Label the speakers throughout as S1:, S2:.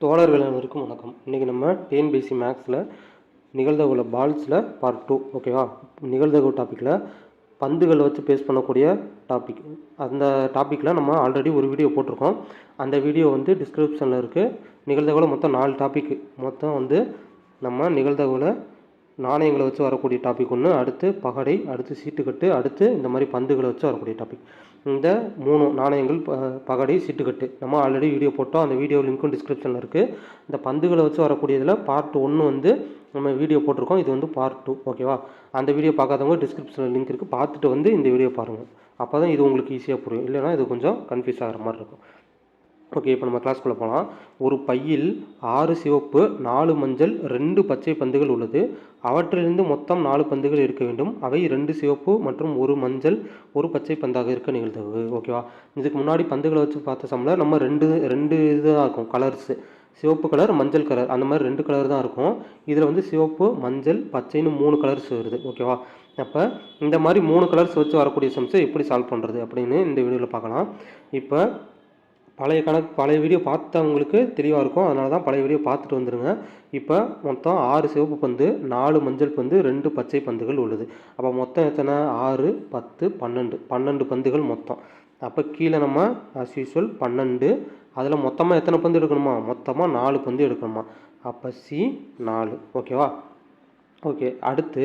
S1: தோழர்கள் அனைவருக்கும் வணக்கம். இன்றைக்கி நம்ம டிஎன்பிசி மேக்ஸில் நிகழ்தகவுல பால்ஸில் பார்ட் டூ ஓகேவா நிகழ்தகவு டாப்பிக்கில் பந்துகளை வச்சு பேஸ் பண்ணக்கூடிய டாபிக் அந்த டாப்பிக்கில் நம்ம ஆல்ரெடி ஒரு வீடியோ போட்டிருக்கோம். அந்த வீடியோ வந்து டிஸ்கிரிப்ஷனில் இருக்குது நிகழ்தகவில் மொத்தம் நாலு டாபிக் மொத்தம் வந்து நம்ம நிகழ்தகவில் நாணயங்களை வச்சு வரக்கூடிய டாபிக் ஒன்று அடுத்து பகடை அடுத்து சீட்டுக்கட்டு அடுத்து இந்த மாதிரி பந்துகளை வச்சு வரக்கூடிய டாபிக் இந்த மூணு நாணயங்கள் ப பகடை சிட்டுக்கட்டு. நம்ம ஆல்ரெடி வீடியோ போட்டோம். அந்த வீடியோ லிங்க்கும் டிஸ்கிரிப்ஷனில் இருக்குது இந்த பந்துகளை வச்சு வரக்கூடியதில் பார்ட் ஒன்று வந்து நம்ம வீடியோ போட்டிருக்கோம். இது வந்து பார்ட் டூ ஓகேவா அந்த வீடியோ பார்க்காதவங்க டிஸ்கிரிப்ஷனில் லிங்க் இருக்குது பார்த்துட்டு வந்து இந்த வீடியோ பாருங்கள் அப்போ தான் இது உங்களுக்கு ஈஸியாக புரியும். இல்லைனா இது கொஞ்சம் கன்ஃபியூஸ் ஆகிற மாதிரி இருக்கும். ஓகே இப்போ நம்ம கிளாஸ்க்குள்ளே போகலாம் ஒரு பையில் ஆறு சிவப்பு நாலு மஞ்சள் ரெண்டு பச்சை பந்துகள் உள்ளது. அவற்றிலிருந்து மொத்தம் நாலு பந்துகள் இருக்க வேண்டும். அவை ரெண்டு சிவப்பு மற்றும் ஒரு மஞ்சள் ஒரு பச்சை பந்தாக இருக்க நிகழ்ந்தது. ஓகேவா இதுக்கு முன்னாடி பந்துகளை வச்சு பார்த்த சமயம் நம்ம ரெண்டு ரெண்டு இது தான் இருக்கும் கலர்ஸு சிவப்பு கலர் மஞ்சள் கலர் அந்த மாதிரி ரெண்டு கலர் தான் இருக்கும். இதில் வந்து சிவப்பு மஞ்சள் பச்சைன்னு மூணு கலர்ஸ் வருது. ஓகேவா அப்போ இந்த மாதிரி மூணு கலர்ஸ் வச்சு வரக்கூடிய சம்ஸை எப்படி சால்வ் பண்ணுறது அப்படின்னு இந்த வீடியோவில் பார்க்கலாம். இப்போ பழைய கணக்கு பழைய வீடியோ பார்த்தவங்களுக்கு தெளிவாக இருக்கும். அதனால தான் பழைய வீடியோ பார்த்துட்டு வந்துடுங்க இப்போ மொத்தம் ஆறு சிவப்பு பந்து நாலு மஞ்சள் பந்து ரெண்டு பச்சை பந்துகள் உள்ளது. அப்போ மொத்தம் எத்தனை? ஆறு பத்து பன்னெண்டு. பன்னெண்டு பந்துகள் மொத்தம். அப்போ கீழே நம்ம ஆஸ் யூஸ்வல் பன்னெண்டு. அதில் மொத்தமாக எத்தனை பந்து எடுக்கணுமா? மொத்தமாக நாலு பந்து எடுக்கணுமா? அப்போ சி நாலு. ஓகேவா ஓகே அடுத்து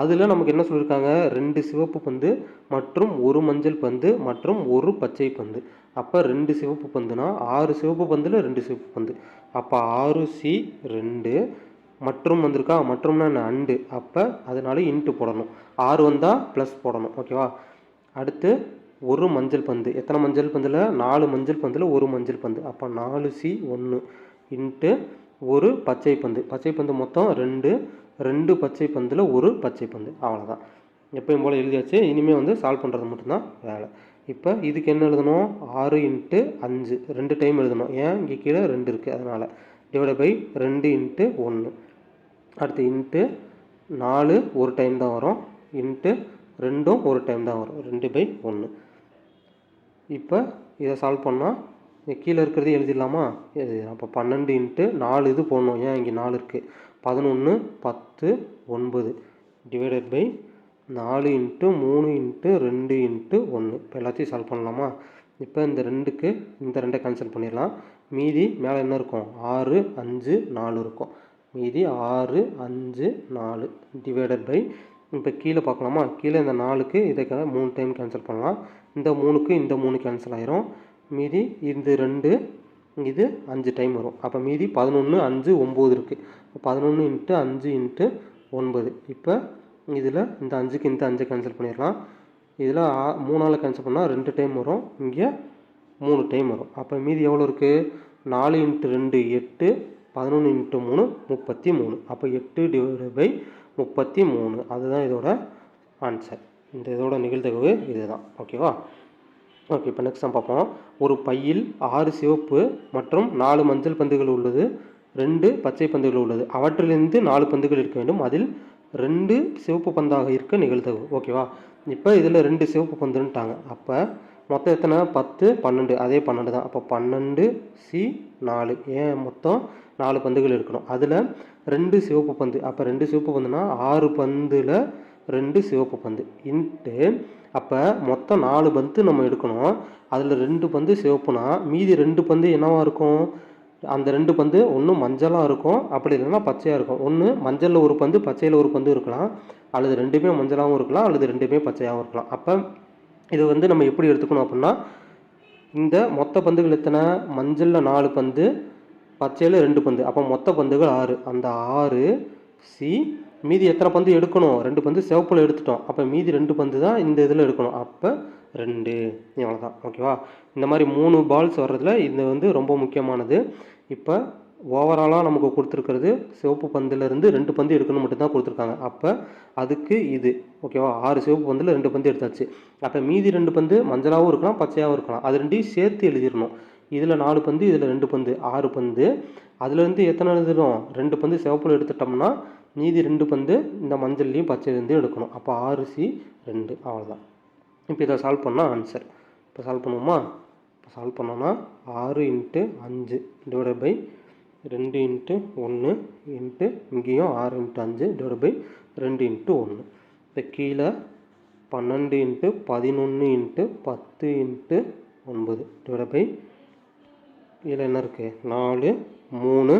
S1: அதில் நமக்கு என்ன சொல்லியிருக்காங்க ரெண்டு சிவப்பு பந்து மற்றும் ஒரு மஞ்சள் பந்து மற்றும் ஒரு பச்சை பந்து. அப்போ ரெண்டு சிவப்பு பந்துனா ஆறு சிவப்பு பந்தில் ரெண்டு சிவப்பு பந்து. அப்போ ஆறு சி ரெண்டு. மற்றும் வந்திருக்கா? மற்றும்னா என்ன அண்டு அப்போ அதனால இன்ட்டு போடணும். ஆறு வந்தால் ப்ளஸ் போடணும். ஓகேவா அடுத்து ஒரு மஞ்சள் பந்து. எத்தனை மஞ்சள் பந்தில்? நாலு மஞ்சள் பந்தில் ஒரு மஞ்சள் பந்து. அப்போ நாலு சி ஒன்று இன்ட்டு ஒரு பச்சை பந்து. பச்சை பந்து மொத்தம் ரெண்டு. ரெண்டு பச்சை பந்தில் ஒரு பச்சை பந்து. அவ்வளோதான் எப்பயும் போல் எழுதியாச்சு. இனிமேல் வந்து சால்வ் பண்ணுறது மட்டும்தான் வேலை. இப்போ இதுக்கு என்ன எழுதணும்? ஆறு இன்ட்டு அஞ்சு. ரெண்டு டைம் எழுதணும். ஏன்? இங்கே கீழே ரெண்டு இருக்குது அதனால். டிவைட் பை ரெண்டு இன்ட்டு ஒன்று அடுத்து இன்ட்டு நாலு ஒரு டைம் தான் வரும். இன்ட்டு ரெண்டும் ஒரு டைம் தான் வரும். ரெண்டு பை ஒன்று இப்போ இதை சால்வ் பண்ணால் இங்கே கீழே இருக்கிறது எழுதிடலாமா? இது அப்போ பன்னெண்டு இன்ட்டு நாலு இது போடணும். ஏன்? இங்கே நாலு இருக்குது பதினொன்று பத்து ஒன்பது. டிவைடட் பை நாலு இன்ட்டு மூணு இன்ட்டு ரெண்டு இன்ட்டு ஒன்று இப்போ எல்லாத்தையும் சால்வ் பண்ணலாமா? இப்போ இந்த ரெண்டுக்கு இந்த ரெண்டை கேன்சல் பண்ணிடலாம். மீதி மேலே என்ன இருக்கும்? ஆறு அஞ்சு நாலு இருக்கும். மீதி ஆறு அஞ்சு நாலு டிவைடட் பை இப்போ கீழே பார்க்கலாமா? கீழே இந்த நாலுக்கு இதை மூணு டைம் கேன்சல் பண்ணலாம். இந்த மூணுக்கு இந்த மூணு கேன்சல் ஆயிரும். மீதி இந்த ரெண்டு இது அஞ்சு டைம் வரும். அப்போ மீதி பதினொன்று அஞ்சு ஒம்பது இருக்குது பதினொன்று இன்ட்டு அஞ்சு இன்ட்டு ஒன்பது. இப்போ இதில் இந்த அஞ்சுக்கு இந்த அஞ்சை கேன்சல் பண்ணிடலாம். இதில் ஆ மூணால் கேன்சல் பண்ணால் ரெண்டு டைம் வரும். இங்கே மூணு டைம் வரும். அப்போ மீதி எவ்வளோ இருக்குது நாலு இன்ட்டு ரெண்டு எட்டு. பதினொன்று இன்ட்டு மூணு முப்பத்தி மூணு. அப்போ எட்டு டிவைட் பை முப்பத்தி மூணு. அதுதான் இதோட ஆன்சர் இந்த இதோட நிகழ்தகவு இதுதான். ஓகேவா ஓகே இப்போ நெக்ஸ்ட் நம்ம பார்ப்போம். ஒரு பையில் ஆறு சிவப்பு மற்றும் நாலு மஞ்சள் பந்துகள் உள்ளது. ரெண்டு பச்சை பந்துகள் உள்ளது. அவற்றிலிருந்து நாலு பந்துகள் இருக்க வேண்டும். அதில் ரெண்டு சிவப்பு பந்தாக இருக்க நிகழ்தகவு. ஓகேவா இப்போ இதில் ரெண்டு சிவப்பு பந்துன்ட்டாங்க அப்போ மொத்தம் எத்தனை? பத்து பன்னெண்டு. அதே பன்னெண்டு தான். அப்போ பன்னெண்டு சி நாலு. ஏன் மொத்தம் நாலு பந்துகள் இருக்கணும்? அதில் ரெண்டு சிவப்பு பந்து. அப்போ ரெண்டு சிவப்பு பந்துனா ஆறு பந்தில் ரெண்டு சிவப்பு பந்து. இன்ட்டு அப்போ மொத்தம் நாலு பந்து நம்ம எடுக்கணும். அதில் ரெண்டு பந்து சிவப்புனா மீதி ரெண்டு பந்து என்னவாக இருக்கும்? அந்த ரெண்டு பந்து ஒன்று மஞ்சளாக இருக்கும் அப்படி இல்லைன்னா பச்சையாக இருக்கும். ஒன்று மஞ்சளில் ஒரு பந்து பச்சையில் ஒரு பந்து இருக்கலாம். அல்லது ரெண்டுமே மஞ்சளாகவும் இருக்கலாம் அல்லது ரெண்டுமே பச்சையாகவும் இருக்கலாம். அப்போ இது வந்து நம்ம எப்படி எடுத்துக்கணும் அப்படின்னா இந்த மொத்த பந்துகள் எத்தனை? மஞ்சளில் நாலு பந்து பச்சையில் ரெண்டு பந்து. அப்போ மொத்த பந்துகள் ஆறு. அந்த ஆறு சி மீதி எத்தனை பந்து எடுக்கணும்? ரெண்டு பந்து சிவப்பில் எடுத்துட்டோம். அப்போ மீதி ரெண்டு பந்து தான் இந்த இதில் எடுக்கணும். அப்போ ரெண்டு. இவ்வளோ தான் ஓகேவா இந்த மாதிரி மூணு பால்ஸ் வர்றதுல இது வந்து ரொம்ப முக்கியமானது. இப்போ ஓவராலாக நமக்கு கொடுத்துருக்கிறது சிவப்பு பந்துலேருந்து ரெண்டு பந்து எடுக்கணும் மட்டும்தான் கொடுத்துருக்காங்க. அப்போ அதுக்கு இது ஓகேவா ஆறு சிவப்பு பந்தில் ரெண்டு பந்து எடுத்தாச்சு. அப்போ மீதி ரெண்டு பந்து மஞ்சளாகவும் இருக்கலாம் பச்சையாகவும் இருக்கலாம். அது ரெண்டையும் சேர்த்து எழுதிடணும். இதில் நாலு பந்து இதில் ரெண்டு பந்து ஆறு பந்து. அதுலேருந்து எத்தனை எழுதிடும் ரெண்டு பந்து சிவப்பில் எடுத்துட்டோம்னா மீதி ரெண்டு பந்து இந்த மஞ்சள்லேயும் பச்சைலேருந்து எடுக்கணும். அப்போ ஆறு சி ரெண்டு அவ்வளோதான் இப்போ இதை சால்வ் பண்ணால் ஆன்சர் இப்போ சால்வ் பண்ணுவோமா? சால்வ் பண்ணோன்னா ஆறு இன்ட்டு அஞ்சு டிவைடட் பை ரெண்டு இன்ட்டு ஒன்று இன்ட்டு இங்கேயும் ஆறு இன்ட்டு அஞ்சு டிவைட் பை ரெண்டு இன்ட்டு ஒன்று. இப்போ கீழே பன்னெண்டு இன்ட்டு பதினொன்று இன்ட்டு பத்து இன்ட்டு ஒன்பது டிவைட் பை இதில் என்ன இருக்குது நாலு மூணு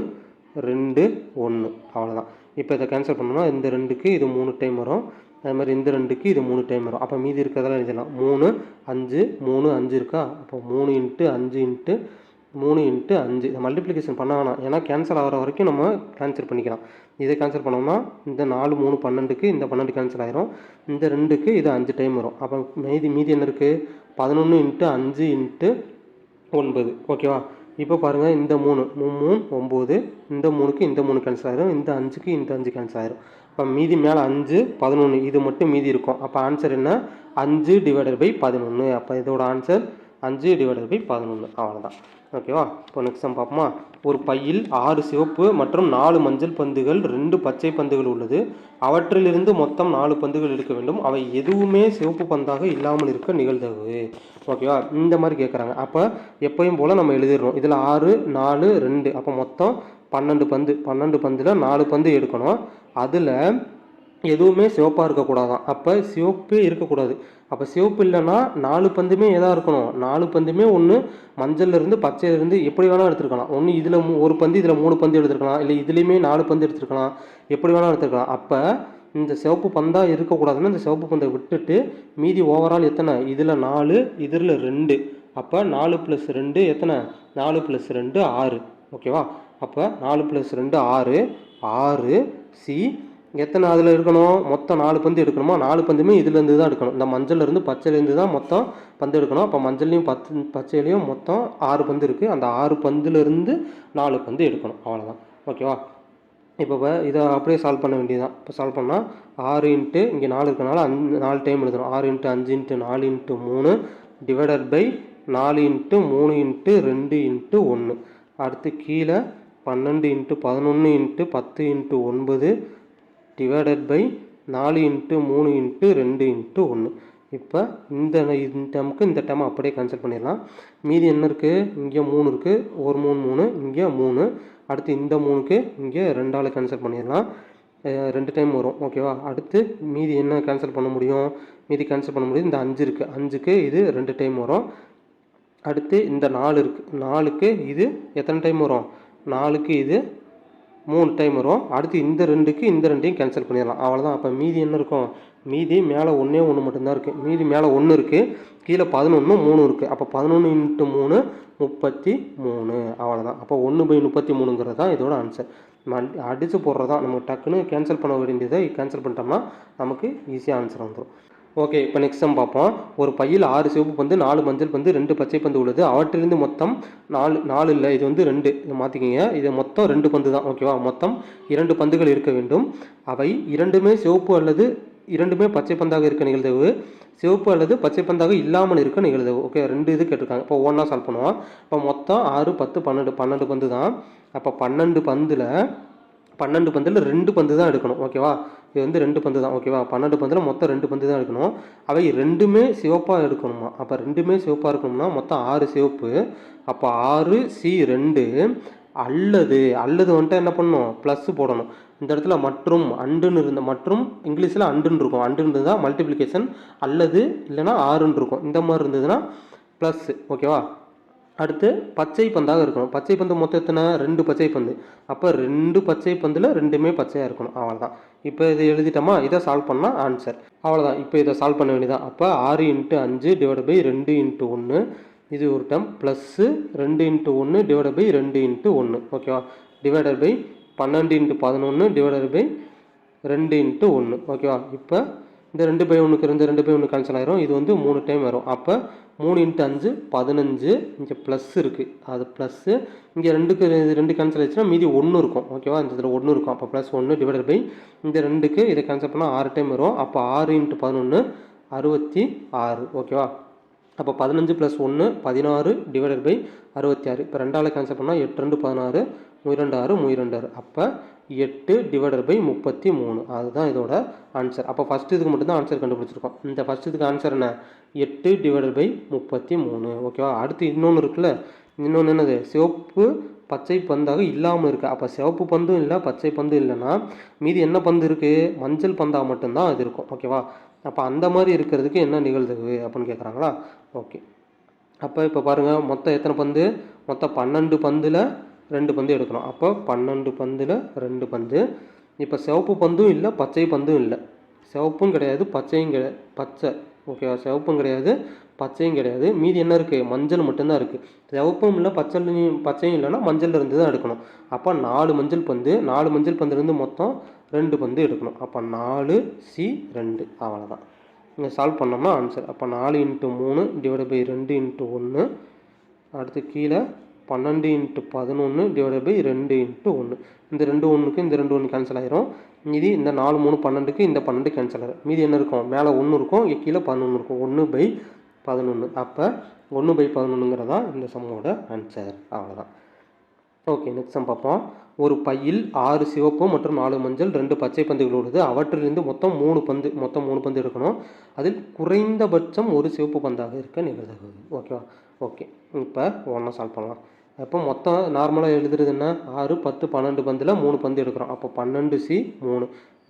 S1: ரெண்டு ஒன்று. அவ்வளோதான் இப்போ இதை கேன்சல் பண்ணோம்னா இந்த ரெண்டுக்கு இது மூணு டைம் வரும். அதே மாதிரி இந்த ரெண்டுக்கு இது மூணு டைம் வரும் அப்போ மீதி இருக்கிறதெல்லாம் எழுதலாம் மூணு அஞ்சு மூணு அஞ்சு இருக்கா? அப்போ மூணு இன்ட்டு அஞ்சு இன்ட்டு மூணு இன்ட்டு அஞ்சு. இதை மல்டிப்ளிகேஷன் பண்ண வேணாம். ஏன்னா கேன்சல் ஆகிற வரைக்கும் நம்ம கேன்சல் பண்ணிக்கலாம். இதை கேன்சல் பண்ணோம்னா இந்த நாலு மூணு பன்னெண்டுக்கு இந்த பன்னெண்டு கேன்சல் ஆயிரும். இந்த ரெண்டுக்கு இது அஞ்சு டைம் வரும். அப்போ மீதி மீதி என்ன இருக்குது பதினொன்று இன்ட்டு அஞ்சு இன்ட்டு ஒன்பது. ஓகேவா இப்போ பாருங்கள் இந்த மூணு. மூணு மூணு ஒம்பது இந்த மூணுக்கு இந்த மூணு கேன்சல் ஆயிரும். இந்த அஞ்சுக்கு இந்த அஞ்சு கேன்சல் ஆயிரும். இப்போ மீதி மேலே அஞ்சு பதினொன்று இது மட்டும் மீதி இருக்கும். அப்போ ஆன்சர் என்ன? அஞ்சு டிவைடட் பை பதினொன்று அப்போ இதோட ஆன்சர் அஞ்சு டிவைடட் பை பதினொன்று அவ்வளோதான் ஓகேவா இப்போ நெக்ஸ்ட் சம் பார்ப்போமா? ஒரு பையில் ஆறு சிவப்பு மற்றும் நாலு மஞ்சள் பந்துகள் ரெண்டு பச்சை பந்துகள் உள்ளது. அவற்றிலிருந்து மொத்தம் நாலு பந்துகள் எடுக்க வேண்டும். அவை எதுவுமே சிவப்பு பந்தாக இல்லாமல் இருக்க நிகழ்தகவு ஓகேவா இந்த மாதிரி கேட்குறாங்க அப்போ எப்பயும் போல் நம்ம எழுதிடுறோம். இதில் ஆறு நாலு ரெண்டு. அப்போ மொத்தம் பன்னெண்டு பந்து பன்னெண்டு பந்தில் நாலு பந்து எடுக்கணும். அதில் எதுவுமே சிவப்பாக இருக்கக்கூடாதான். அப்போ சிவப்பே இருக்கக்கூடாது. அப்போ சிவப்பு இல்லைன்னா நாலு பந்துமே எதாக இருக்கணும். நாலு பந்துமே ஒன்று மஞ்சள்லேருந்து பச்சையிலேருந்து எப்படி வேணால் எடுத்துருக்கலாம். ஒன்று இதில் ஒரு பந்து இதில் மூணு பந்து எடுத்துருக்கலாம். இல்லை இதுலேயுமே நாலு பந்து எடுத்துருக்கலாம். எப்படி வேணால் எடுத்துருக்கலாம். அப்போ இந்த சிவப்பு பந்தாக இருக்கக்கூடாதுன்னா இந்த சிவப்பு பந்தை விட்டுட்டு மீதி ஓவரால் எத்தனை? இதில் நாலு இதில் ரெண்டு. அப்போ நாலு ப்ளஸ் ரெண்டு எத்தனை? நாலு ப்ளஸ் ரெண்டு ஆறு. ஓகேவா? அப்போ நாலு ப்ளஸ் ரெண்டு ஆறு ஆறு சி எத்தனை அதில் இருக்கணும்? மொத்தம் நாலு பந்து எடுக்கணுமா? நாலு பந்துமே இதுலேருந்து தான் எடுக்கணும். இந்த மஞ்சள்லேருந்து பச்சையிலேருந்து தான் மொத்தம் பந்து எடுக்கணும். அப்போ மஞ்சள்லையும் பத்து பச்சையிலையும் மொத்தம் ஆறு பந்து இருக்குது அந்த ஆறு பந்துலேருந்து நாலு பந்து எடுக்கணும். அவ்வளோதான் ஓகேவா இப்போ இப்போ இதை அப்படியே சால்வ் பண்ண வேண்டியதுதான். இப்போ சால்வ் பண்ணால் ஆறு இன்ட்டு இங்கே நாலு இருக்கனால அஞ்சு நாலு டைம் எழுதணும். ஆறு இன்ட்டு அஞ்சு இன்ட்டு நாலு இன்ட்டு மூணு டிவைடட் பை நாலு இன்ட்டு மூணு இன்ட்டு ரெண்டு இன்ட்டு ஒன்று அடுத்து கீழே பன்னெண்டு இன்ட்டு பதினொன்று இன்ட்டு பத்து இன்ட்டு ஒன்பது டிவைடட் பை நாலு இன்ட்டு மூணு இன்ட்டு ரெண்டு இன்ட்டு ஒன்று இப்போ இந்த இந்த டேமுக்கு இந்த டேம் அப்படியே கேன்சல் பண்ணிடலாம். மீதி என்ன இருக்குது இங்கே மூணு இருக்குது ஒரு மூணு மூணு இங்கே மூணு. அடுத்து இந்த மூணுக்கு இங்கே ரெண்டால் கேன்சல் பண்ணிடலாம். ரெண்டு டைம் வரும். ஓகேவா அடுத்து மீதி என்ன கேன்சல் பண்ண முடியும்? மீதி கேன்சல் பண்ண முடியும் இந்த அஞ்சு இருக்குது அஞ்சுக்கு இது ரெண்டு டைம் வரும். அடுத்து இந்த நாலு இருக்குது நாலுக்கு இது எத்தனை டைம் வரும்? நாலுக்கு இது மூணு டைம் வரும். அடுத்து இந்த ரெண்டுக்கு இந்த ரெண்டையும் கேன்சல் பண்ணிடலாம். அவ்வளோதான் அப்போ மீதி என்ன இருக்கும்? மீதி மேலே ஒன்றே ஒன்று மட்டும்தான் இருக்குது மீதி மேலே ஒன்று இருக்குது கீழே பதினொன்று மூணு இருக்குது அப்போ பதினொன்று இன்ட்டு மூணு முப்பத்தி மூணு. அவ்வளோதான் அப்போ ஒன்று பை முப்பத்தி மூணுங்கிறது தான் இதோட ஆன்சர் அடித்து போடுறது தான் நமக்கு டக்குன்னு கேன்சல் பண்ண வேண்டியதை கேன்சல் பண்ணிட்டோம்னா நமக்கு ஈஸியாக ஆன்சர் வந்துடும் ஓகே இப்போ நெக்ஸ்ட் சம் பார்ப்போம். ஒரு பையில் ஆறு சிவப்பு பந்து நாலு மஞ்சள் பந்து ரெண்டு பச்சை பந்து உள்ளது. அவற்றிலிருந்து மொத்தம் நாலு நாலு இல்லை இது வந்து ரெண்டு. இதை மாற்றிக்கிங்க இது மொத்தம் ரெண்டு பந்து தான் ஓகேவா மொத்தம் இரண்டு பந்துகள் இருக்க வேண்டும். அவை இரண்டுமே சிவப்பு அல்லது இரண்டுமே பச்சை பந்தாக இருக்க நிகழ்தவு சிவப்பு அல்லது பச்சை பந்தாக இல்லாமல் இருக்க நிகழ்தவு ஓகே ரெண்டு இது கேட்டிருக்காங்க. இப்போ ஒன்றா சால்வ் பண்ணுவோம். இப்போ மொத்தம் ஆறு பத்து பன்னெண்டு பன்னெண்டு பந்து தான். அப்போ பன்னெண்டு பந்தில் பன்னெண்டு பந்தில் ரெண்டு பந்து தான் எடுக்கணும் ஓகேவா இது வந்து ரெண்டு பந்து தான் ஓகேவா பன்னெண்டு பந்தில் மொத்தம் ரெண்டு பந்து தான் எடுக்கணும். அவை ரெண்டுமே சிவப்பாக எடுக்கணுமா? அப்போ ரெண்டுமே சிவப்பாக இருக்கணும்னா மொத்தம் ஆறு சிவப்பு. அப்போ ஆறு சி ரெண்டு. அல்லது அல்லது வந்துட்டு என்ன பண்ணணும்? ப்ளஸ் போடணும். இந்த இடத்துல மற்றும் அண்டுன்னு இருந்த மற்றும் இங்கிலீஷில் அண்டுன்னு இருக்கும். அண்டுன்னு இருந்தால் மல்டிப்ளிகேஷன் அல்லது இல்லைன்னா ஆறுன்னு இருக்கும். இந்த மாதிரி இருந்ததுன்னா ப்ளஸ் ஓகேவா அடுத்து பச்சை பந்தாக இருக்கணும். பச்சை பந்து மொத்தம் எத்தனை? ரெண்டு பச்சை பந்து. அப்போ ரெண்டு பச்சை பந்தில் ரெண்டுமே பச்சையாக இருக்கணும். அவ்வளோதான் இப்போ இதை எழுதிட்டோமா? இதை சால்வ் பண்ணால் ஆன்சர் அவ்வளோதான் இப்போ இதை சால்வ் பண்ண வேண்டியதான் அப்போ ஆறு இன்ட்டு அஞ்சு டிவைட் பை ரெண்டு இன்ட்டு ஒன்று இது ஒரு டைம் ப்ளஸ்ஸு ரெண்டு இன்ட்டு ஒன்று டிவைட் பை ரெண்டு இன்ட்டு ஒன்று ஓகேவா டிவைடட் பை பன்னெண்டு இன்ட்டு பதினொன்று டிவைடட் பை ரெண்டு இன்ட்டு ஒன்று ஓகேவா இப்போ இந்த ரெண்டு பை ஒன்றுக்கு ரெண்டு ரெண்டு பை ஒன்று கேன்சல் ஆகிரும் இது வந்து மூணு டைம் வரும். அப்போ மூணு இன்ட்டு அஞ்சு பதினஞ்சு இங்கே ப்ளஸ் இருக்குது அது ப்ளஸ்ஸு இங்கே ரெண்டுக்கு இது ரெண்டு கேன்சல் ஆயிடுச்சுன்னா மீதி ஒன்று இருக்கும். ஓகேவா இந்த இதில் ஒன்று இருக்கும். அப்போ ப்ளஸ் ஒன்று டிவைடட் பை இந்த ரெண்டுக்கு இதை கேன்சல் பண்ணால் ஆறு டைம் வரும். அப்போ ஆறு இன்ட்டு பதினொன்று அறுபத்தி ஆறு. ஓகேவா அப்போ பதினஞ்சு ப்ளஸ் ஒன்று பதினாறு டிவைடட் பை அறுபத்தி ஆறு. இப்போ ரெண்டாவில் கேன்சல் பண்ணால் எட்டு ரெண்டு பதினாறு முயரெண்டு ஆறு முயரெண்டு ஆறு. அப்போ எட்டு டிவைடட் பை முப்பத்தி மூணு. அதுதான் இதோட ஆன்சர் அப்போ ஃபஸ்ட் இதுக்கு மட்டும்தான் ஆன்சர் கண்டுபிடிச்சிருக்கோம். இந்த ஃபஸ்ட் இதுக்கு ஆன்சர் என்ன? எட்டு டிவைடட் பை முப்பத்தி மூணு. ஓகேவா அடுத்து இன்னொன்று இருக்குல்ல? இன்னொன்று என்னது? சிவப்பு பச்சை பந்தாக இல்லாமல் இருக்குது அப்போ சிவப்பு பந்தும் இல்லை பச்சை பந்தும் இல்லைன்னா மீதி என்ன பந்து இருக்குது மஞ்சள் பந்தாக மட்டும்தான் அது இருக்கும். ஓகேவா அப்போ அந்த மாதிரி இருக்கிறதுக்கு என்ன நிகழ்வு அப்படின்னு கேட்குறாங்களா ஓகே அப்போ இப்போ பாருங்கள் மொத்தம் எத்தனை பந்து? மொத்தம் பன்னெண்டு பந்தில் ரெண்டு பந்து எடுக்கணும். அப்போ பன்னெண்டு பந்தில் ரெண்டு பந்து. இப்போ சிவப்பு பந்தும் இல்லை பச்சை பந்தும் இல்லை. சிவப்பும் கிடையாது பச்சையும் கிடையாது பச்சை. ஓகேவா சிவப்பும் கிடையாது பச்சையும் கிடையாது. மீதி என்ன இருக்குது மஞ்சள் மட்டும்தான் இருக்குது சிவப்பும் இல்லை பச்சையும் பச்சையும் இல்லைன்னா மஞ்சள் இருந்து தான் எடுக்கணும். அப்போ நாலு மஞ்சள் பந்து நாலு மஞ்சள் பந்துலேருந்து மொத்தம் ரெண்டு பந்து எடுக்கணும். அப்போ நாலு சி ரெண்டு. அவ்வளோதான் இங்கே சால்வ் பண்ணோம்னா ஆன்சர் அப்போ நாலு இன்ட்டு மூணு டிவைட் பை ரெண்டு இன்ட்டு ஒன்று அடுத்து கீழே பன்னெண்டு இன்ட்டு பதினொன்று டிவைட் பை ரெண்டு இன்ட்டு ஒன்று இந்த ரெண்டு ஒன்றுக்கு இந்த ரெண்டு ஒன்று கேன்சல் ஆயிரும். மீதி இந்த நாலு மூணு பன்னெண்டுக்கு இந்த பன்னெண்டு கேன்சல் ஆயிரும். மீதி என்ன இருக்கும்? மேலே ஒன்று இருக்கும் இங்க கீழே பதினொன்று இருக்கும். ஒன்று பை பதினொன்று அப்போ ஒன்று பை பதினொன்றுங்கிறதா இந்த சம்மோட ஆன்சர் அவ்வளோதான் ஓகே நெக்ஸ்ட் சம் பார்ப்போம். ஒரு பையில் ஆறு சிவப்பு மற்றும் நாலு மஞ்சள் ரெண்டு பச்சை பந்துகள் உள்ளது. அவற்றிலிருந்து மொத்தம் மூணு பந்து மொத்தம் மூணு பந்து எடுக்கணும். அதில் குறைந்தபட்சம் ஒரு சிவப்பு பந்தாக இருக்க நிகழ்தகவு. ஓகேவா ஓகே இப்போ ஒன்றா சால்வ் பண்ணலாம். அப்போ மொத்தம் நார்மலாக எழுதுறதுன்னா ஆறு பத்து பன்னெண்டு பந்தில் மூணு பந்து எடுக்கிறோம். அப்போ பன்னெண்டு சி மூணு.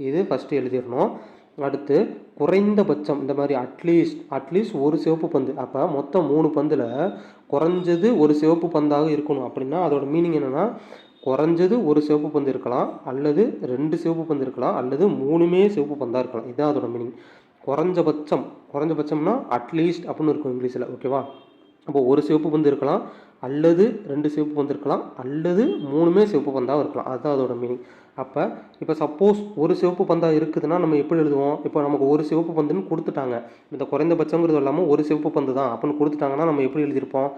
S1: இது ஃபஸ்ட்டு எழுதிடணும். அடுத்து குறைந்தபட்சம் இந்த மாதிரி அட்லீஸ்ட் அட்லீஸ்ட் ஒரு சிவப்பு பந்து. அப்போ மொத்தம் மூணு பந்தில் குறைஞ்சது ஒரு சிவப்பு பந்தாக இருக்கணும். அப்படின்னா அதோட மீனிங் என்னென்னா குறைஞ்சது ஒரு சிவப்பு பந்து இருக்கலாம் அல்லது ரெண்டு சிவப்பு பந்து இருக்கலாம் அல்லது மூணுமே சிவப்பு பந்தாக இருக்கலாம். இதுதான் அதோட மீனிங் குறைஞ்சபட்சம் குறைஞ்சபட்சம்னா அட்லீஸ்ட் அப்படின்னு இருக்கும் இங்கிலீஷில் ஓகேவா அப்போ ஒரு சிவப்பு பந்து இருக்கலாம் அல்லது ரெண்டு சிவப்பு பந்து இருக்கலாம் அல்லது மூணுமே சிவப்பு பந்தாக இருக்கலாம். அதுதான் அதோட மீனிங் அப்போ இப்போ சப்போஸ் ஒரு சிவப்பு பந்தாக இருக்குதுன்னா நம்ம எப்படி எழுதுவோம்? இப்போ நமக்கு ஒரு சிவப்பு பந்துன்னு கொடுத்துட்டாங்க. இந்த குறைந்தபட்சங்கிறது இல்லாமல் ஒரு சிவப்பு பந்து தான். அப்படின்னு கொடுத்துட்டாங்கன்னா நம்ம எப்படி எழுதியிருப்போம்?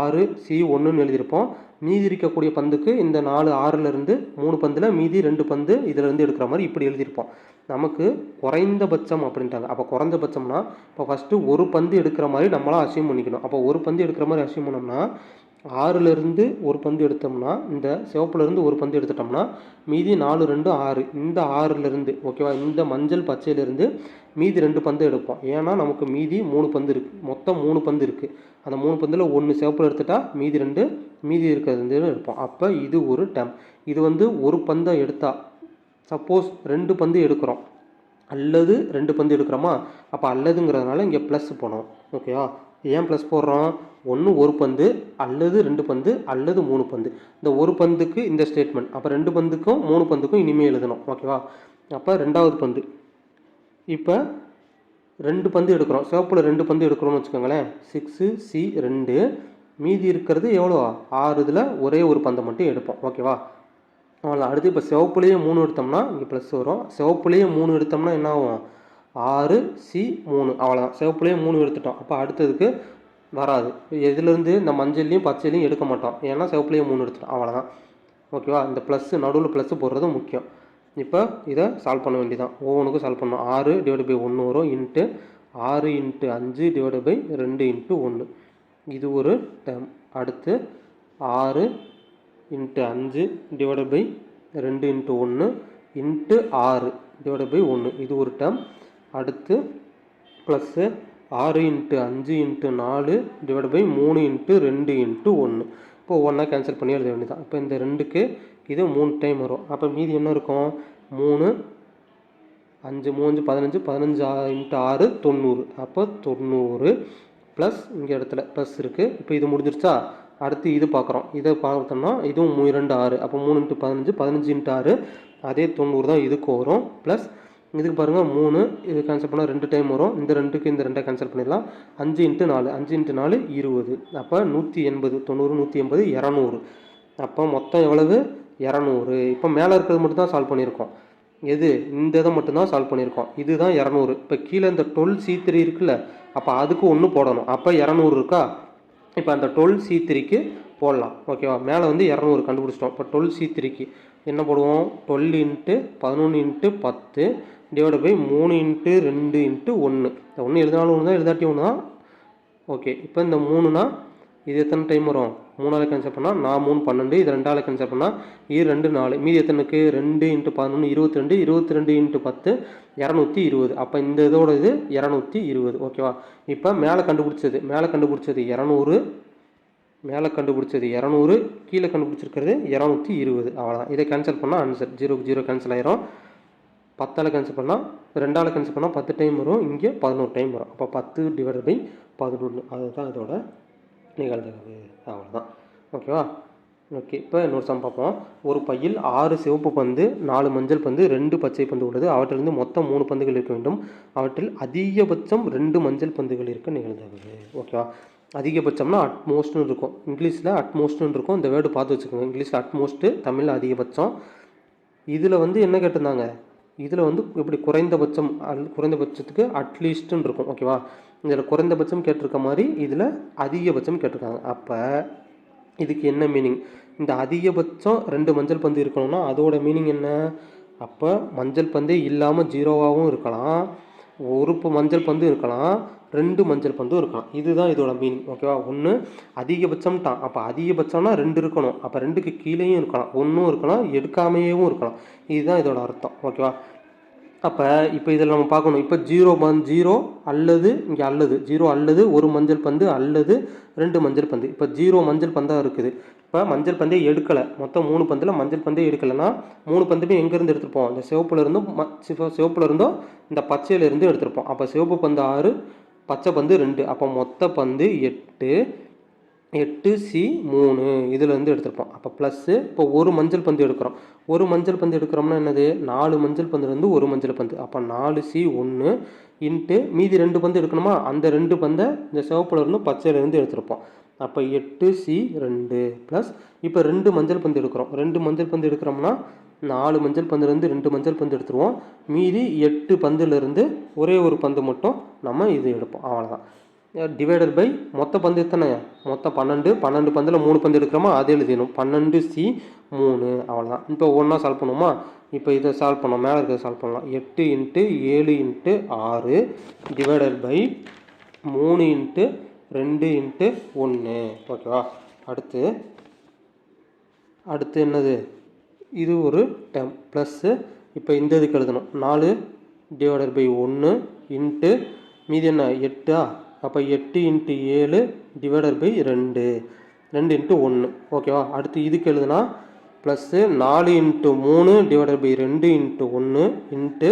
S1: ஆறு சி ஒன்றுன்னு எழுதியிருப்போம். மீதி இருக்கக்கூடிய பந்துக்கு இந்த நாலு ஆறுலேருந்து மூணு பந்தில் மீதி ரெண்டு பந்து இதிலேருந்து எடுக்கிற மாதிரி இப்படி எழுதியிருப்போம். நமக்கு குறைந்தபட்சம் அப்படின்ட்டாங்க. அப்போ குறைந்தபட்சம்னா இப்போ ஃபஸ்ட்டு ஒரு பந்து எடுக்கிற மாதிரி நம்மளாம் அசியம் பண்ணிக்கணும். அப்போ ஒரு பந்து எடுக்கிற மாதிரி அசியம் பண்ணோம்னா ஆறுலேருந்து ஒரு பந்து எடுத்தோம்னா இந்த சிவப்புலேருந்து ஒரு பந்து எடுத்துட்டோம்னா மீதி நாலு ரெண்டு ஆறு. இந்த ஆறுலேருந்து ஓகேவா இந்த மஞ்சள் பச்சையிலேருந்து மீதி ரெண்டு பந்து எடுப்போம். ஏன்னா நமக்கு மீதி மூணு பந்து இருக்குது மொத்தம் மூணு பந்து இருக்குது அந்த மூணு பந்தில் ஒன்று சிவப்பில் எடுத்துட்டா மீதி ரெண்டு மீதி இருக்கிறது எடுப்போம். அப்போ இது ஒரு டேம் இது வந்து ஒரு பந்தை எடுத்தால் சப்போஸ் ரெண்டு பந்து எடுக்கிறோம். அல்லது ரெண்டு பந்து எடுக்கிறோமா? அப்போ அல்லதுங்கிறதுனால இங்கே ப்ளஸ் போனோம். ஓகேவா ஏன் ப்ளஸ் போடுறோம்? ஒன்று ஒரு பந்து அல்லது ரெண்டு பந்து அல்லது மூணு பந்து. இந்த ஒரு பந்துக்கு இந்த ஸ்டேட்மெண்ட் அப்போ ரெண்டு பந்துக்கும் மூணு பந்துக்கும் இனிமேல் எழுதணும். ஓகேவா அப்போ ரெண்டாவது பந்து. இப்போ ரெண்டு பந்து எடுக்கிறோம். சிவப்பில் ரெண்டு பந்து எடுக்கிறோம்னு வச்சுக்கோங்களேன். சிக்ஸு சி ரெண்டு. மீதி இருக்கிறது எவ்வளோ ஆறு இதில் ஒரே ஒரு பந்தை மட்டும் எடுப்போம். ஓகேவா அவ்வளோ அடுத்து இப்போ சிவப்புலேயே மூணு எடுத்தோம்னா இங்கே ப்ளஸ் வரும். சிவப்புலேயே மூணு எடுத்தோம்னா என்ன ஆகும்? ஆறு சி மூணு. அவ்வளோதான் சிவப்புலேயே மூணு எடுத்துட்டோம். அப்போ அடுத்ததுக்கு வராது. எதுலேருந்து? இந்த மஞ்சள்லையும் பச்சையிலையும் எடுக்க மாட்டோம். ஏன்னா சிவப்புலேயே மூணு எடுத்துட்டோம். அவ்வளோதான் ஓகேவா இந்த ப்ளஸ்ஸு நடுவில் ப்ளஸ்ஸு போடுறது முக்கியம். இப்போ இதை சால்வ் பண்ண வேண்டியதான் ஒவ்வொன்றுக்கும் சால்வ் பண்ணணும். ஆறு டிவைட் பை ஒன்று வரும். இன்ட்டு ஆறு இன்ட்டு அஞ்சு டிவைட் பை ரெண்டு இன்ட்டு ஒன்று இது ஒரு டேம் அடுத்து ஆறு இன்ட்டு அஞ்சு டிவைட் பை ரெண்டு இன்ட்டு ஒன்று இன்ட்டு ஆறு டிவைட் பை ஒன்று இது ஒரு டேம் அடுத்து ப்ளஸ்ஸு ஆறு இன்ட்டு அஞ்சு இன்ட்டு நாலு டிவைட் பை மூணு இன்ட்டு ரெண்டு இன்ட்டு ஒன்று இப்போ ஒன்றா கேன்சல் பண்ணி எழுத வேண்டியதான் இப்போ இந்த ரெண்டுக்கு இது மூணு டைம் வரும். அப்போ மீதி என்ன இருக்கும்? மூணு அஞ்சு மூஞ்சு பதினஞ்சு பதினஞ்சு இன்ட்டு ஆறு தொண்ணூறு. அப்போ தொண்ணூறு ப்ளஸ் இங்கே இடத்துல ப்ளஸ் இருக்குது இப்போ இது முடிஞ்சிருச்சா? அடுத்து இது பார்க்குறோம். இதை பார்த்தோம்னா இதுவும் மூ ரெண்டு ஆறு. அப்போ மூணு இன்ட்டு பதினஞ்சு பதினஞ்சு இன்ட்டு ஆறு. அதே தொண்ணூறு தான் இதுக்கு வரும். ப்ளஸ் இதுக்கு பாருங்கள் மூணு இது கேன்சல் பண்ணால் ரெண்டு டைம் வரும். இந்த ரெண்டுக்கு இந்த ரெண்டை கேன்சல் பண்ணிடலாம். அஞ்சு இன்ட்டு நாலு. அஞ்சு இன்ட்டு நாலு இருபது. அப்போ நூற்றி எண்பது. தொண்ணூறு நூற்றி எண்பது இரநூறு. அப்போ மொத்தம் எவ்வளவு? இரநூறு. இப்போ மேலே இருக்கிறது மட்டும் தான் சால்வ் பண்ணியிருக்கோம். எது? இந்த இதை மட்டும்தான் சால்வ் பண்ணியிருக்கோம். இதுதான் இரநூறு. இப்போ கீழே இந்த டுவெல் சி த்ரீ இருக்குல்ல அப்போ அதுக்கு ஒன்று போடணும். அப்போ இரநூறு இருக்கா? இப்போ அந்த டுவெல் சி த்ரீக்கு போடலாம். ஓகேவா மேலே வந்து இரநூறு கண்டுபிடிச்சிட்டோம். இப்போ டுவெல் சி த்ரீக்கு என்ன போடுவோம்? டுவெல் இன்ட்டு பதினொன்று இன்ட்டு பத்து டிவைட் பை மூணு இன்ட்டு ரெண்டு இன்ட்டு ஒன்று இந்த ஒன்று எழுதினாலும் ஒன்று தான் எழுதாட்டி ஒன்று தான் ஓகே இப்போ இந்த மூணுனா இது எத்தனை டைம் வரும்? மூணாவது கேன்சல் பண்ணால் நான் மூணு பன்னெண்டு இது ரெண்டாவது கேன்சல் பண்ணால் இது ரெண்டு நாலு. மீதி எத்தனைக்கு ரெண்டு இன்ட்டு பதினொன்று இருபத்தி ரெண்டு இருபத்தி ரெண்டு இன்ட்டு பத்து இரநூத்தி இருபது. அப்போ இந்த இதோட இது இரநூத்தி இருபது. ஓகேவா இப்போ மேலே கண்டுபிடிச்சது. மேலே கண்டுபிடிச்சது இரநூறு. மேலே கண்டுபிடிச்சது இரநூறு. கீழே கண்டுபிடிச்சிருக்கிறது இரநூத்தி இருபது. அவ்வளோதான் இதை கேன்சல் பண்ணால் ஆன்சர் ஜீரோக்கு ஜீரோ கேன்சல் ஆயிரும். பத்தால் கேன்சல் பண்ணால் ரெண்டால் கேன்சல் பண்ணால் பத்து டைம் வரும். இங்கே பதினோரு டைம் வரும். அப்போ பத்து டிவைட் பை பதினொன்று அதுதான் இதோட நிகழ்ந்தது. அவ்வளோதான் ஓகேவா? ஓகே இப்போ இன்னொரு சம் பார்ப்போம். ஒரு பையில் ஆறு சிவப்பு பந்து நாலு மஞ்சள் பந்து ரெண்டு பச்சை பந்து உள்ளது. அவற்றிலிருந்து மொத்தம் மூணு பந்துகள் இருக்க வேண்டும். அவற்றில் அதிகபட்சம் ரெண்டு மஞ்சள் பந்துகள் இருக்க நிகழ்ந்தது. ஓகேவா? அதிகபட்சம்னா அட்மோஸ்ட்னு இருக்கும். இங்கிலீஷில் அட்மோஸ்ட்னு இருக்கும். இந்த வேர்டு பார்த்து வச்சுக்கோங்க. இங்கிலீஷில் அட்மோஸ்ட்டு தமிழில் அதிகபட்சம். இதில் வந்து என்ன கேட்டிருந்தாங்க? இதில் வந்து இப்படி குறைந்தபட்சம் அல் குறைந்தபட்சத்துக்கு அட்லீஸ்ட்டுன்னு இருக்கும் ஓகேவா இதில் குறைந்தபட்சம் கேட்டிருக்க மாதிரி இதில் அதிகபட்சம் கேட்டிருக்காங்க. அப்போ இதுக்கு என்ன மீனிங் இந்த அதிகபட்சம் ரெண்டு மஞ்சள் பந்து இருக்கணும்னா அதோட மீனிங் என்ன? அப்போ மஞ்சள் பந்தே இல்லாமல் ஜீரோவாகவும் இருக்கலாம். ஒரு மஞ்சள் பந்து இருக்கலாம். ரெண்டு மஞ்சள் பந்தும் இருக்கலாம். இதுதான் இதோட மீனிங் ஓகேவா ஒன்று அதிகபட்சம்ட்டான் அப்போ அதிகபட்சம்னா ரெண்டு இருக்கணும். அப்போ ரெண்டுக்கு கீழேயும் இருக்கலாம். ஒன்றும் இருக்கலாம். எடுக்காமையேவும் இருக்கலாம். இதுதான் இதோட அர்த்தம். ஓகேவா அப்போ இப்போ இதில் நம்ம பார்க்கணும். இப்போ ஜீரோ பந்து ஜீரோ அல்லது இங்கே அல்லது ஜீரோ அல்லது ஒரு மஞ்சள் பந்து அல்லது ரெண்டு மஞ்சள் பந்து. இப்போ ஜீரோ மஞ்சள் பந்தாக இருக்குது. இப்போ மஞ்சள் பந்தே எடுக்கலை. மொத்தம் மூணு பந்தில் மஞ்சள் பந்தே எடுக்கலைன்னா மூணு பந்துமே எங்கேருந்து எடுத்துருப்போம்? இந்த சிவப்புல இருந்தும் ம சிவ சிவப்புல இருந்தும் இந்த பச்சையிலேருந்து எடுத்துருப்போம் எடுத்திருப்போம். அப்போ சிவப்பு பந்து ஆறு பச்சை பந்து ரெண்டு. அப்போ மொத்த பந்து எட்டு. எட்டு சி மூணு. இதுலேருந்து எடுத்திருப்போம். அப்போ ப்ளஸ்ஸு இப்போ ஒரு மஞ்சள் பந்து எடுக்கிறோம். ஒரு மஞ்சள் பந்து எடுக்கிறோம்னா என்னது? நாலு மஞ்சள் பந்துலேருந்து ஒரு மஞ்சள் பந்து. அப்போ நாலு சி ஒன்று இன்ட்டு மீதி ரெண்டு பந்து எடுக்கணுமா? அந்த ரெண்டு பந்தை இந்த சிவப்புலேருந்து பச்சையிலேருந்து எடுத்திருப்போம். அப்போ எட்டு சி ரெண்டு ப்ளஸ் இப்போ ரெண்டு மஞ்சள் பந்து எடுக்கிறோம். ரெண்டு மஞ்சள் பந்து எடுக்கிறோம்னா நாலு மஞ்சள் பந்துலேருந்து ரெண்டு மஞ்சள் பந்து எடுத்துருவோம். மீதி எட்டு பந்துலேருந்து ஒரே ஒரு பந்து மட்டும் நம்ம இது எடுப்போம். அவ்வளோதான் டிவைடட் பை மொத்த பந்து எத்தனை மொத்தம் பன்னெண்டு. பன்னெண்டு பந்தில் மூணு பந்து எடுக்கிறோமா? அதே எழுதிடணும். பன்னெண்டு சி மூணு. அவ்வளோதான் இப்போ ஒன்றா சால்வ் பண்ணுவோமா? இப்போ இதை சால்வ் பண்ணோம். மேலே இருக்கிறத சால்வ் பண்ணலாம். எட்டு இன்ட்டு ஏழு இன்ட்டு ஆறு. டிவைடட் பை மூணு இன்ட்டு ரெண்டு இன்ட்டு ஒன்று ஓகேவா? அடுத்து அடுத்து என்னது? இது ஒரு டேம் ப்ளஸ்ஸு இப்போ இந்த இதுக்கு எழுதணும். நாலு டிவைடட் பை ஒன்று இன்ட்டு மீதி என்ன? எட்டா அப்போ எட்டு இன்ட்டு ஏழு டிவைடட் பை ரெண்டு. ரெண்டு இன்ட்டு ஒன்று ஓகேவா அடுத்து இதுக்கு எழுதுனா ப்ளஸ்ஸு நாலு இன்ட்டு மூணு டிவைடட் பை ரெண்டு இன்ட்டு ஒன்று இன்ட்டு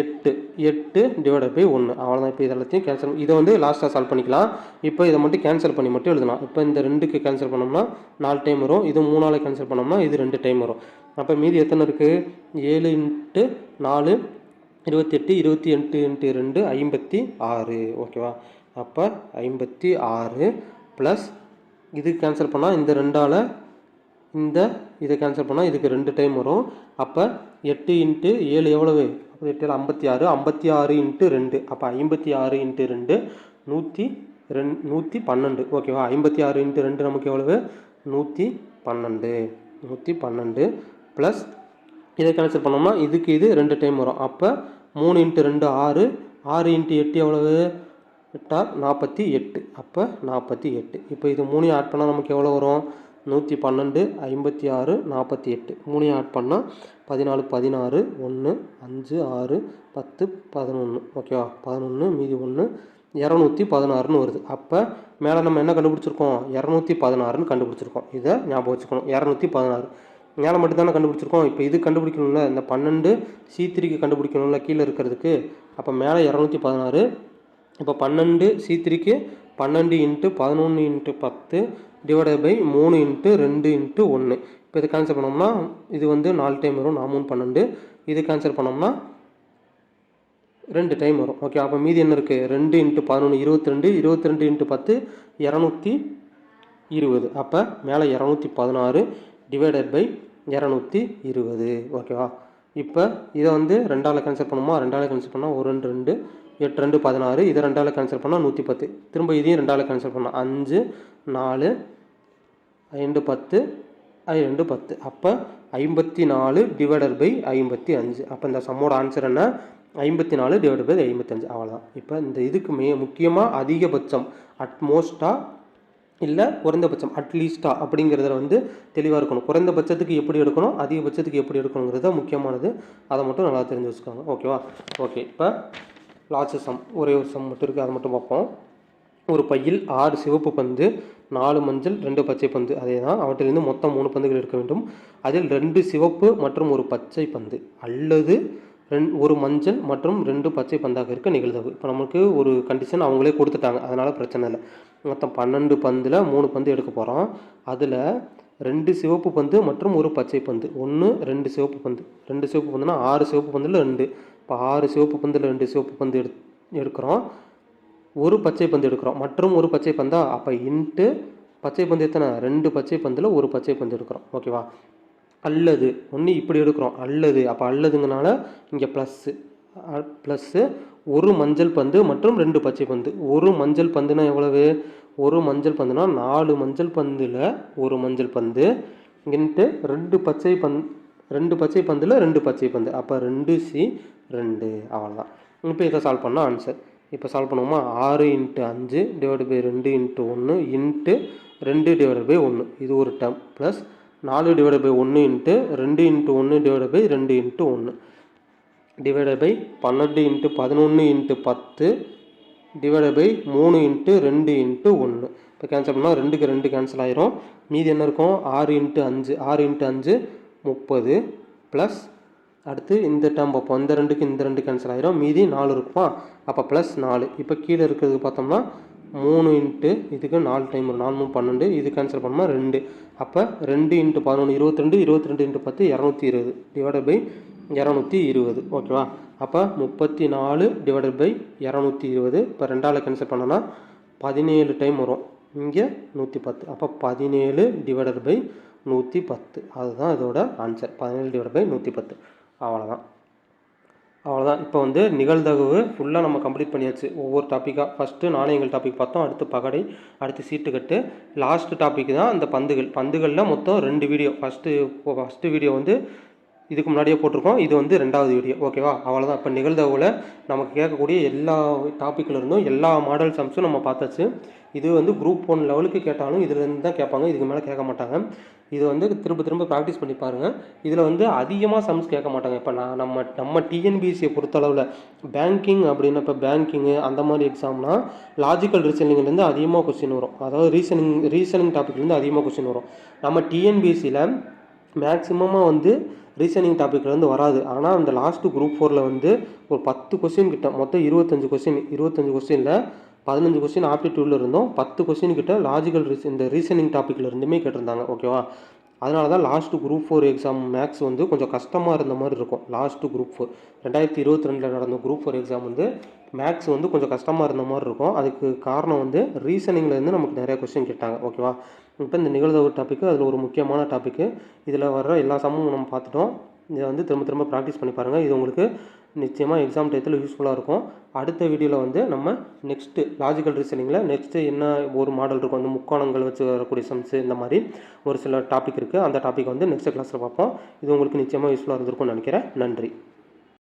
S1: எட்டு. எட்டு டிவைடட் பை ஒன்று அவ்வளோதான் இப்போ இது எல்லாத்தையும் கேன்சல் இதை வந்து லாஸ்ட்டாக சால்வ் பண்ணிக்கலாம். இப்போ இதை மட்டும் கேன்சல் பண்ணி மட்டும் எழுதலாம். இப்போ இந்த ரெண்டுக்கு கேன்சல் பண்ணோம்னா நாலு டைம் வரும். இது மூணால் கேன்சல் பண்ணோம்னா இது ரெண்டு டைம் வரும். அப்போ மீதி எத்தனை இருக்குது ஏழு இன்ட்டு நாலு இருபத்தெட்டு இருபத்தி எட்டு இன்ட்டு ரெண்டு ஐம்பத்தி ஆறு. ஓகேவா அப்போ ஐம்பத்தி ஆறு ப்ளஸ் இது கேன்சல் பண்ணால் இந்த ரெண்டால் இந்த இதை கேன்சல் பண்ணால் இதுக்கு ரெண்டு டைம் வரும். அப்போ எட்டு இன்ட்டு ஏழு எவ்வளவு? அப்போ எட்டு ஏழு ஐம்பத்தி ஆறு. ஐம்பத்தி ஆறு இன்ட்டு ரெண்டு. அப்போ ஐம்பத்தி ஆறு இன்ட்டு ரெண்டு நூற்றி ரெண் நூற்றி பன்னெண்டு. ஓகேவா ஐம்பத்தி ஆறு இன்ட்டு ரெண்டு நமக்கு எவ்வளவு? நூற்றி பன்னெண்டு. நூற்றி பன்னெண்டு. ப்ளஸ் இதை கேன்சல் பண்ணோம்னா இதுக்கு இது ரெண்டு டைம் வரும். அப்போ மூணு இன்ட்டு ரெண்டு ஆறு ஆறு இன்ட்டு எட்டு எவ்வளவு? எட்டார் நாற்பத்தி எட்டு. அப்போ நாற்பத்தி எட்டு. இப்போ இது மூணையும் ஆட் பண்ணால் நமக்கு எவ்வளோ வரும்? நூற்றி பன்னெண்டு ஐம்பத்தி ஆறு நாற்பத்தி எட்டு. மூணையும் ஆட் பண்ணால் பதினாலு பதினாறு ஒன்று அஞ்சு ஆறு பத்து பதினொன்று ஓகேவா பதினொன்று மீதி ஒன்று இரநூத்தி பதினாறுன்னு வருது. அப்போ மேலே நம்ம என்ன கண்டுபிடிச்சிருக்கோம்? இரநூத்தி பதினாறுன்னு கண்டுபிடிச்சிருக்கோம். இதை ஞாபகம் வச்சுக்கணும். இரநூத்தி பதினாறு. மேலே மட்டும் தானே கண்டுபிடிச்சிருக்கோம்? இப்போ இது கண்டுபிடிக்கணும்ல? இந்த பன்னெண்டு சி த்ரீக்கு கண்டுபிடிக்கணும்ல கீழே இருக்கிறதுக்கு. அப்போ மேலே இரநூத்தி பதினாறு. இப்போ பன்னெண்டு சி த்ரீக்கு பன்னெண்டு இன்ட்டு பதினொன்று இன்ட்டு பத்து டிவைடட் பை மூணு இன்ட்டு ரெண்டு இன்ட்டு ஒன்று இப்போ இதை கேன்சல் பண்ணோம்னா இது வந்து நாலு டைம் வரும். நான் மூணு பன்னெண்டு. இது கேன்சல் பண்ணோம்னா ரெண்டு டைம் வரும். ஓகே அப்போ மீதி என்ன இருக்குது ரெண்டு இன்ட்டு பதினொன்று இருபத்தி ரெண்டு இருபத்தி ரெண்டு இன்ட்டு பத்து இரநூத்தி இருபது. அப்போ மேலே இரநூத்தி பதினாறு. டிவைடட் பை இரநூத்தி இருபது. ஓகேவா இப்போ இதை வந்து ரெண்டால் கேன்சல் பண்ணுமா? ரெண்டால் கேன்சல் பண்ணால் ஒரு ரெண்டு ரெண்டு எட்டு ரெண்டு பதினாறு. இதை ரெண்டால் கேன்சல் பண்ணால் நூற்றி பத்து. திரும்ப இதையும் ரெண்டால் கேன்சல் பண்ணால் அஞ்சு நாலு ரெண்டு பத்து ஐ ரெண்டு பத்து. அப்போ ஐம்பத்தி நாலு டிவைடட் பை ஐம்பத்தி அஞ்சு. அப்போ இந்த சம்மோட ஆன்சர் என்ன? ஐம்பத்தி நாலு டிவைட் பை ஐம்பத்தஞ்சு அவ்வளோதான் இப்போ இந்த இதுக்கு மே முக்கியமாக அதிகபட்சம் அட்மோஸ்ட்டாக இல்லை குறைந்தபட்சம் அட்லீஸ்டா அப்படிங்கிறதுல வந்து தெளிவாக இருக்கணும். குறைந்தபட்சத்துக்கு எப்படி எடுக்கணும் அதிகபட்சத்துக்கு எப்படி எடுக்கணுங்கிறது முக்கியமானது. அதை மட்டும் நல்லா தெரிஞ்சு வச்சுக்கோங்க. ஓகேவா ஓகே இப்போ லாஸ்ட் சம் ஒரே ஒரு சம் மட்டும் இருக்குது அதை மட்டும் பார்ப்போம். ஒரு பையில் ஆறு சிவப்பு பந்து நாலு மஞ்சள் ரெண்டு பச்சை பந்து. அதே தான். அவற்றிலிருந்து மொத்தம் மூணு பந்துகள் இருக்க வேண்டும். அதில் ரெண்டு சிவப்பு மற்றும் ஒரு பச்சை பந்து. அல்லது ரெண் ஒரு மஞ்சள் மற்றும் ரெண்டு பச்சை பந்தாக இருக்க நிகழ்தகவு இப்போ நமக்கு ஒரு கண்டிஷன் அவங்களே கொடுத்துட்டாங்க. அதனால் பிரச்சனை இல்லை. மொத்தம் பன்னெண்டு பந்தில் மூணு பந்து எடுக்க போகிறோம் அதில் ரெண்டு சிவப்பு பந்து மற்றும் ஒரு பச்சை பந்து. ஒன்று ரெண்டு சிவப்பு பந்து. ரெண்டு சிவப்பு பந்துனா ஆறு சிவப்பு பந்தில் ரெண்டு. இப்போ ஆறு சிவப்பு பந்தில் ரெண்டு சிவப்பு பந்து எடு எடுக்கிறோம். ஒரு பச்சை பந்து எடுக்கிறோம். மற்றும் ஒரு பச்சை பந்தா அப்போ இன்ட்டு பச்சை பந்து எத்தனை? ரெண்டு பச்சை பந்தில் ஒரு பச்சை பந்து எடுக்கிறோம். ஓகேவா? அல்லது ஒன்று இப்படி எடுக்கிறோம் அல்லது அப்போ அல்லதுங்கனால இங்கே ப்ளஸ்ஸு ப்ளஸ்ஸு ஒரு மஞ்சள் பந்து மற்றும் ரெண்டு பச்சை பந்து. ஒரு மஞ்சள் பந்துனா எவ்வளவு? ஒரு மஞ்சள் பந்துனா நாலு மஞ்சள் பந்தில் ஒரு மஞ்சள் பந்து. இன்ட்டு ரெண்டு பச்சை பந் ரெண்டு பச்சை பந்தில் ரெண்டு பச்சை பந்து. அப்போ ரெண்டு சி ரெண்டு அவ்வளோதான் இப்போ இதை சால்வ் பண்ணால் ஆன்சர் இப்போ சால்வ் பண்ணுவோமா? ஆறு இன்ட்டு அஞ்சு டிவைட் பை ரெண்டு இன்ட்டு ஒன்று இன்ட்டு ரெண்டு டிவைட் பை ஒன்று இது ஒரு டேர்ம் ப்ளஸ் நாலு டிவைட் பை ஒன்று இன்ட்டு ரெண்டு இன்ட்டு ஒன்று டிவைட் பை ரெண்டு இன்ட்டு ஒன்று டிவைட் பை பன்னெண்டு இன்ட்டு பதினொன்று இன்ட்டு பத்து டிவைட் பை மூணு இன்ட்டு ரெண்டு இன்ட்டு ஒன்று இப்போ கேன்சல் பண்ணால் ரெண்டுக்கு ரெண்டு கேன்சல் ஆயிரும். மீதி என்ன இருக்கும்? ஆறு இன்ட்டு அஞ்சு ஆறு இன்ட்டு அஞ்சு முப்பது ப்ளஸ் அடுத்து இந்த டேம் பார்ப்போம். இந்த ரெண்டுக்கு இந்த ரெண்டு கேன்சல் ஆயிரும். மீதி நாலு இருக்குமா? அப்போ ப்ளஸ் நாலு. இப்போ கீழே இருக்கிறது பார்த்தோம்னா மூணு இன்ட்டு இதுக்கு நாலு டைம் வரும். நாலு மூணு பன்னெண்டு இது கேன்சல் பண்ணோம்னா ரெண்டு. அப்போ ரெண்டு இன்ட்டு பதினொன்று இருபத்தி ரெண்டு இருபத்தி ரெண்டு இன்ட்டு பத்து இரநூத்தி இருபது. டிவைடட் பை இரநூத்தி இருபது. ஓகேவா அப்போ முப்பத்தி நாலு டிவைடட் பை இரநூத்தி இருபது. இப்போ ரெண்டாவில் கேன்சல் பண்ணோன்னா பதினேழு டைம் வரும். இங்கே நூற்றி பத்து. அப்போ பதினேழு டிவைடட் பை நூற்றி பத்து. அதுதான் இதோட ஆன்சர் பதினேழு டிவைட் பை நூற்றி பத்து. அவ்வளோதான் அவ்வளோதான் இப்போ வந்து நிகழ்தகவு ஃபுல்லாக நம்ம கம்ப்ளீட் பண்ணியாச்சு. ஒவ்வொரு டாப்பிக்காக ஃபஸ்ட்டு நாணயங்கள் டாபிக் பார்த்தோம். அடுத்து பகடை அடுத்து சீட்டுக்கட்டு லாஸ்ட் டாபிக் தான் அந்த பந்துகள். பந்துகளில் மொத்தம் ரெண்டு வீடியோ ஃபஸ்ட்டு ஃபஸ்ட்டு வீடியோ வந்து இதுக்கு முன்னாடியே போட்டிருக்கோம். இது வந்து ரெண்டாவது வீடியோ ஓகேவா அவ்வளோதான் இப்போ நிகழ்தகவில் நமக்கு கேட்கக்கூடிய எல்லா டாப்பிக்கில் இருந்தும் எல்லா மாடல் சம்ஸும் நம்ம பார்த்தாச்சு. இது வந்து குரூப் ஒன் லெவலுக்கு கேட்டாலும் இதுலேருந்து தான் கேட்பாங்க. இதுக்கு மேலே கேட்க மாட்டாங்க. இது வந்து திரும்ப திரும்ப ப்ராக்டிஸ் பண்ணி பாருங்கள் இதில் வந்து அதிகமாக சம்ஸ் கேட்க மாட்டாங்க. இப்போ நான் நம்ம நம்ம டிஎன்பிஎஸ்சியை பொறுத்தளவில் பேங்கிங் அப்படின்னு இப்போ பேங்கிங்கு அந்த மாதிரி எக்ஸாம்னா லாஜிக்கல் ரீசனிங்லேருந்து அதிகமாக கொஸ்டின் வரும். அதாவது ரீசனிங் ரீசனிங் டாப்பிக்லேருந்து அதிகமாக கொஸ்டின் வரும். நம்ம டிஎன்பிஎஸ்சியில் மேக்ஸிமமாக வந்து ரீசனிங் டாப்பிக்லேருந்து வராது. ஆனால் அந்த லாஸ்ட்டு குரூப் ஃபோரில் வந்து ஒரு பத்து கொஸ்டின் கிட்ட மொத்தம் இருபத்தஞ்சு கொஸ்டின் இருபத்தஞ்சு கொஸ்டினில் பதினஞ்சு கொஸ்டின் ஆப்டிடியூடில் இருந்தோம். பத்து கொஸ்டின் கிட்ட லாஜிக்கல் ரீஸ் இந்த ரீசனிங் டாப்பிக்கில் இருந்துமே கேட்டிருந்தாங்க. ஓகேவா அதனால தான் last group four exam maths வந்து கொஞ்சம் கஷ்டமாக இருந்த மாதிரி இருக்கும். லாஸ்ட்டு குரூப் ஃபோர் ரெண்டாயிரத்தி இருபத்தி ரெண்டில் நடந்த குரூப் ஃபோர் எக்ஸாம் வந்து மேக்ஸ் வந்து கொஞ்சம் கஷ்டமாக இருந்த மாதிரி இருக்கும். அதுக்கு காரணம் வந்து ரீசனிங்லேருந்து நமக்கு நிறைய கொஸ்டின் கேட்டாங்க. ஓகேவா இப்போ இந்த நிகழ்தகவு டாப்பிக்கு அதில் ஒரு முக்கியமான டாப்பிக்கு இதில் வர்ற எல்லா சமமும் நம்ம பார்த்துட்டோம். இதை வந்து திரும்ப திரும்ப ப்ராக்டிஸ் பண்ணி பாருங்கள் இது உங்களுக்கு நிச்சயமாக எக்ஸாம் டயத்தில் யூஸ்ஃபுல்லாக இருக்கும். அடுத்த வீடியோவில் வந்து நம்ம நெக்ஸ்ட்டு லாஜிக்கல் ரீசனிங்கில் நெக்ஸ்ட்டு என்ன ஒரு மாடல் இருக்கும் அந்த முக்கோணங்கள் வச்சு வரக்கூடிய சம்ஸு இந்த மாதிரி ஒரு சில டாபிக் இருக்குது அந்த டாபிக் வந்து நெக்ஸ்ட் கிளாஸில் பார்ப்போம். இது உங்களுக்கு நிச்சயமாக யூஸ்ஃபுல்லாக இருந்திருக்கும்னு நினைக்கிறேன். நன்றி.